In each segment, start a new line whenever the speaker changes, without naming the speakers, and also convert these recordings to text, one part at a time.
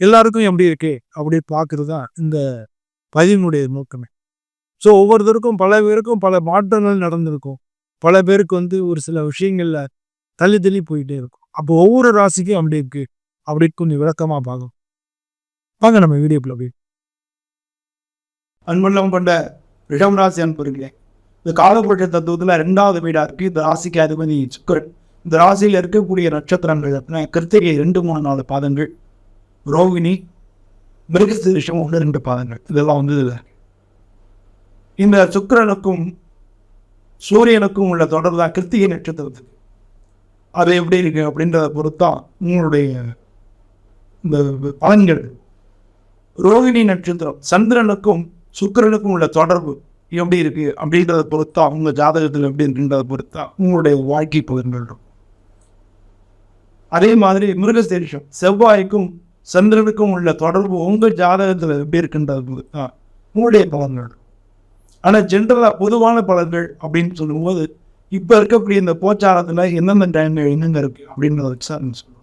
எல்லாருக்கும் எப்படி இருக்கு அப்படி பார்க்கறது தான் இந்த பதிவினுடைய நோக்கமே. ஸோ ஒவ்வொருத்தருக்கும் பல பேருக்கும் பல மாற்றங்கள் நடந்திருக்கும். பல பேருக்கு வந்து ஒரு சில விஷயங்கள்ல தள்ளி தள்ளி போயிட்டே இருக்கும். அப்போ ஒவ்வொரு ராசிக்கும் அப்படி இருக்கு. அப்படி கொஞ்சம் விளக்கமாக பார்க்கும் வாங்க நம்ம வீடியோக்குள்ள போய்.
அன்புள்ளம் கொண்ட ரிஷம் ராசி அன்புகிறேன் இந்த காலப்புரட்ச தத்துவத்தில் ரெண்டாவது வீடாக இருக்குது இந்த ராசிக்கு அதிபதி சுக்கரன். இந்த ராசியில் இருக்கக்கூடிய நட்சத்திரங்கள் அப்படின்னா கிருத்திகை ரெண்டு மூணு நாலு பாதங்கள். ரோகிணி மிருகசீரிஷம் ஒன்று ரெண்டு பாதங்கள். இதெல்லாம் வந்து இதில். இந்த சுக்கரனுக்கும் சூரியனுக்கும் உள்ள தொடர்பு தான் கிருத்திகை நட்சத்திரத்துக்கு அது எப்படி இருக்கு அப்படின்றத பொறுத்தான் உங்களுடைய இந்த பலன்கள். ரோகிணி நட்சத்திரம் சந்திரனுக்கும் சுக்கரனுக்கும் உள்ள தொடர்பு எப்படி இருக்கு அப்படின்றத பொறுத்தா உங்க ஜாதகத்தில் எப்படி இருக்குன்றதை பொறுத்தா உங்களுடைய வாழ்க்கை பகிர்ந்துடும் அதே மாதிரி மிருகசேஷம் செவ்வாய்க்கும் சந்திரனுக்கும் உள்ள தொடர்பு உங்கள் ஜாதகத்தில் எப்படி இருக்குன்றது? தான் உங்களுடைய பலன்கள். ஆனால் ஜென்ரலாக பொதுவான பலன்கள் அப்படின்னு சொல்லும்போது இப்போ இருக்கக்கூடிய இந்த போச்சாரத்தில் எந்தெந்த டைம்கள் எங்கெங்க இருக்குது அப்படின்றத வச்சு தான் சொல்லுவோம்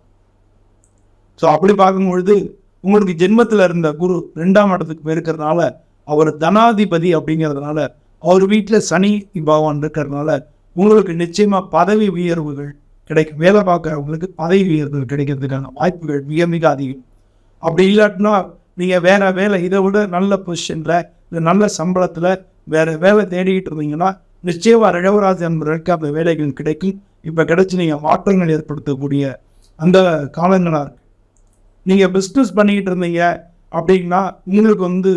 ஸோ அப்படி பார்க்கும்பொழுது உங்களுக்கு ஜென்மத்தில் இருந்த குரு ரெண்டாம் இடத்துக்கு போயிருக்கிறதுனால அவர் தனாதிபதி அப்படிங்கிறதுனால அவர் வீட்டில் சனி பகவான் இருக்கிறதுனால உங்களுக்கு நிச்சயமாக பதவி உயர்வுகள் கிடைக்கும். வேலை பார்க்குறவங்களுக்கு பதவி உயர்வுகள் கிடைக்கிறதுக்கான வாய்ப்புகள் மிக மிக அதிகம். அப்படி இல்லாட்டினா நீங்கள் வேற வேலை இதை விட நல்ல பொசிஷனில் இந்த நல்ல சம்பளத்தில் வேற வேலை தேடிக்கிட்டு இருந்தீங்கன்னா நிச்சயமாக ரிழவராசி என்பதற்கு அந்த வேலைகள் கிடைக்கும். இப்போ கிடைச்சி நீங்கள் மாற்றங்கள் ஏற்படுத்தக்கூடிய அந்த காலங்களாக இருக்கு. நீங்கள் பிஸ்னஸ் பண்ணிக்கிட்டு இருந்தீங்க அப்படின்னா உங்களுக்கு வந்து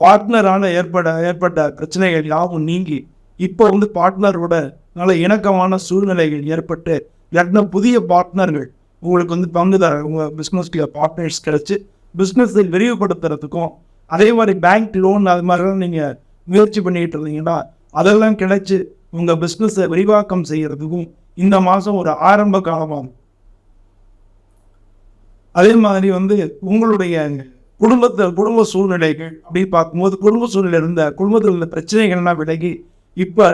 பார்ட்னரான ஏற்பட ஏற்பட்ட பிரச்சனைகள் யாவும் நீங்கி இப்போ வந்து பார்ட்னரோட நல்ல இணக்கமான சூழ்நிலைகள் ஏற்பட்டு இல்லாட்டினா புதிய பார்ட்னர்கள் உங்களுக்கு வந்து பங்குதார உங்கள் பிஸ்னஸ்க்கு பார்ட்னர்ஸ் கிடச்சி பிஸ்னஸை விரிவுபடுத்துறதுக்கும் அதே மாதிரி பேங்க் லோன் அது மாதிரிலாம் நீங்கள் முயற்சி பண்ணிக்கிட்டு இருந்தீங்கன்னா அதெல்லாம் கிடைச்சி உங்கள் பிஸ்னஸை விரிவாக்கம் செய்கிறதுக்கும் இந்த மாதம் ஒரு ஆரம்ப காலமாகும். அதே மாதிரி வந்து உங்களுடைய குடும்பத்தில் குடும்ப சூழ்நிலைகள் அப்படி பார்க்கும்போது குடும்ப சூழ்நிலை இருந்த குடும்பத்தில் இருந்த பிரச்சனைகள்லாம் விலகி இப்போ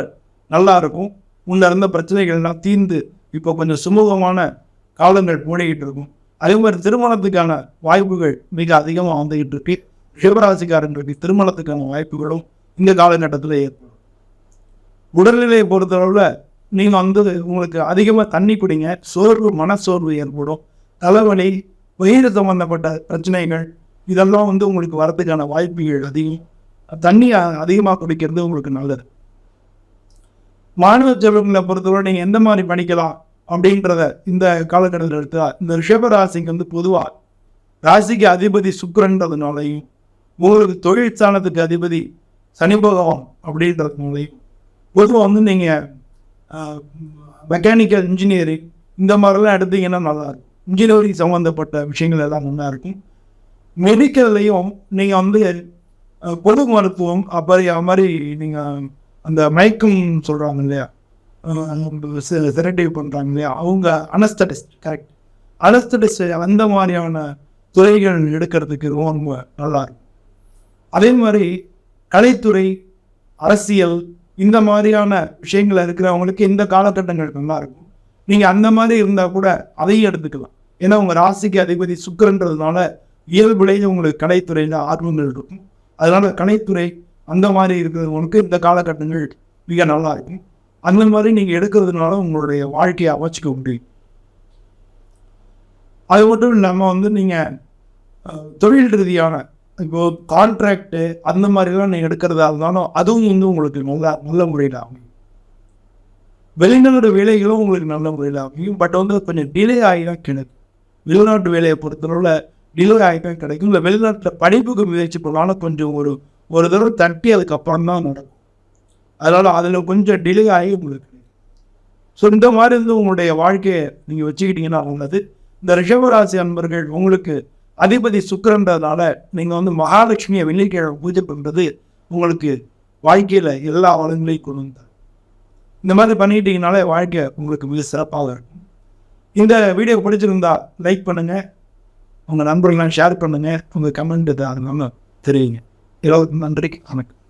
நல்லா இருக்கும். முன்ன இருந்த பிரச்சனைகள்லாம் தீர்ந்து இப்போ கொஞ்சம் சுமூகமான காலங்கள் மூடிக்கிட்டு இருக்கும். அதே மாதிரி திருமணத்துக்கான வாய்ப்புகள் மிக அதிகமாக வந்துகிட்டு இருக்கு. சிவராசிக்காரங்களுக்கு திருமணத்துக்கான வாய்ப்புகளும் இந்த காலகட்டத்தில் ஏற்படும். உடல்நிலையை பொறுத்தளவில் நீங்கள் வந்து உங்களுக்கு அதிகமாக தண்ணி குடிங்க சோர்வு மனசோர்வு ஏற்படும். தலைவலி வயிறு சம்பந்தப்பட்ட பிரச்சனைகள் இதெல்லாம் வந்து உங்களுக்கு வரதுக்கான வாய்ப்புகள் அதிகம். தண்ணி அதிகமாக குடிக்கிறது உங்களுக்கு நல்லது. மாணவ செல்வங்களை பொறுத்தவரை நீங்கள் எந்த மாதிரி படிக்கலாம் அப்படின்றத இந்த காலகட்டத்தில் எடுத்தா இந்த ரிஷப ராசிக்கு வந்து பொதுவாக ராசிக்கு அதிபதி சுக்கிரன்றதுனாலையும் உங்களுக்கு தொழில் அதிபதி சனி பகவான் அப்படின்றதுனாலையும் பொதுவாக வந்து நீங்கள் மெக்கானிக்கல் இன்ஜினியரிங் இந்த மாதிரிலாம் எடுத்தீங்கன்னா நல்லாயிருக்கும். இன்ஜினியரிங் சம்மந்தப்பட்ட விஷயங்கள் எல்லாம் நல்லா இருக்கும் மெடிக்கல்லையும் நீங்கள் வந்து பொது மருத்துவம் அப்படி அது மாதிரி நீங்கள் அந்த மயக்கம் சொல்கிறாங்க இல்லையா? செரட்டிவ் பண்ணுறாங்க இல்லையா? அவங்க அனஸ்தடிஸ்ட் கரெக்ட் அனஸ்தடிஸ்ட் அந்த மாதிரியான துறைகள் எடுக்கிறதுக்கு ரொம்ப நல்லா இருக்கும் அதே மாதிரி கலைத்துறை அரசியல் இந்த மாதிரியான விஷயங்கள் இருக்கிறவங்களுக்கு இந்த காலகட்டங்கள் நல்லா இருக்கும். நீங்கள் அந்த மாதிரி இருந்தால் கூட அதையும் எடுத்துக்கலாம். ஏன்னா உங்கள் ராசிக்கு அதிபதி சுக்கிரன்றதுனால இயல்புலேயே உங்களுக்கு கலைத்துறையில் ஆர்வங்கள் இருக்கும். அதனால் கலைத்துறை அந்த மாதிரி இருக்கிறவங்களுக்கு இந்த காலகட்டங்கள் மிக நல்லா இருக்கும். அந்த மாதிரி நீங்கள் எடுக்கிறதுனால உங்களுடைய வாழ்க்கையை அமைச்சிக்க முடியும். அது மட்டும் இல்லாமல் வந்து நீங்கள் தொழில் ரீதியான இப்போ கான்ட்ராக்டு அந்த மாதிரிலாம் நீங்கள் எடுக்கிறதா இருந்தாலும் அதுவும் வந்து உங்களுக்கு நல்ல நல்ல முறையில் அமையும். வெளிநாடு வேலைகளும் உங்களுக்கு நல்ல முறையில் அமையும். பட் வந்து கொஞ்சம் டிலே ஆகி தான் கிடைக்கும் வெளிநாட்டு வேலையை பொறுத்தளவில் டிலே ஆகி தான் கிடைக்கும் இல்லை வெளிநாட்டில் படிப்புக்கு முயற்சி பண்ணாலும் கொஞ்சம் ஒரு ஒரு தடவை தட்டி அதுக்கப்புறம் தான் நடக்கும். அதனால் அதில் கொஞ்சம் டிலே ஆகி உங்களுக்கு. ஸோ இந்த மாதிரி இருந்து உங்களுடைய வாழ்க்கையை நீங்கள் வச்சுக்கிட்டீங்கன்னா நல்லது. இந்த ரிஷபராசி அன்பர்கள் உங்களுக்கு அதிபதி சுக்கரன்றதுனால நீங்கள் வந்து மகாலட்சுமியை வெள்ளிக்கிழமை பூஜை பண்ணுறது உங்களுக்கு வாழ்க்கையில் எல்லா வளங்களையும் கொண்டு வந்தார். இந்த மாதிரி பண்ணிக்கிட்டீங்கனாலே வாழ்க்கை உங்களுக்கு மிக சிறப்பாக இருக்கும். இந்த வீடியோ பிடிச்சிருந்தா லைக் பண்ணுங்கள் உங்கள் நண்பர்கள்லாம் ஷேர் பண்ணுங்கள் உங்கள் கமெண்ட் அது நம்ம தெரியுங்க இரவு நன்றி. வணக்கம்.